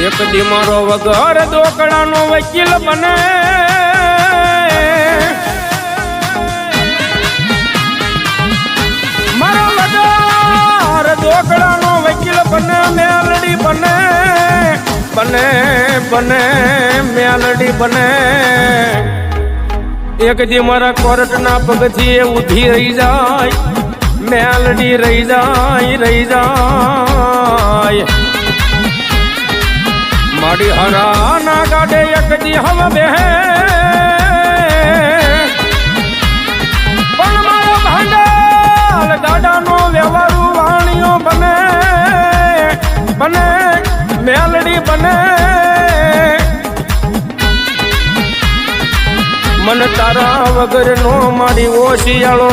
એક દી મારો વગર દોકડાનો વકીલ બને મારો વગર દોકડાનો વકીલ બને મેલડી બને બને બને મેલડી બને એક દી મારા કોર્ટના પગથી ઉધી રહી જાય મેલડી રહી જાય રહી જાય મારી હરા ના ગાડે એક દી હવ બે પણ મારો ભાંડાલ ગાડાનો વ્યવહારુ વાણીઓ બને બને, મેલડી બને. મન તારા વગરનો મારી ઓશિયાળો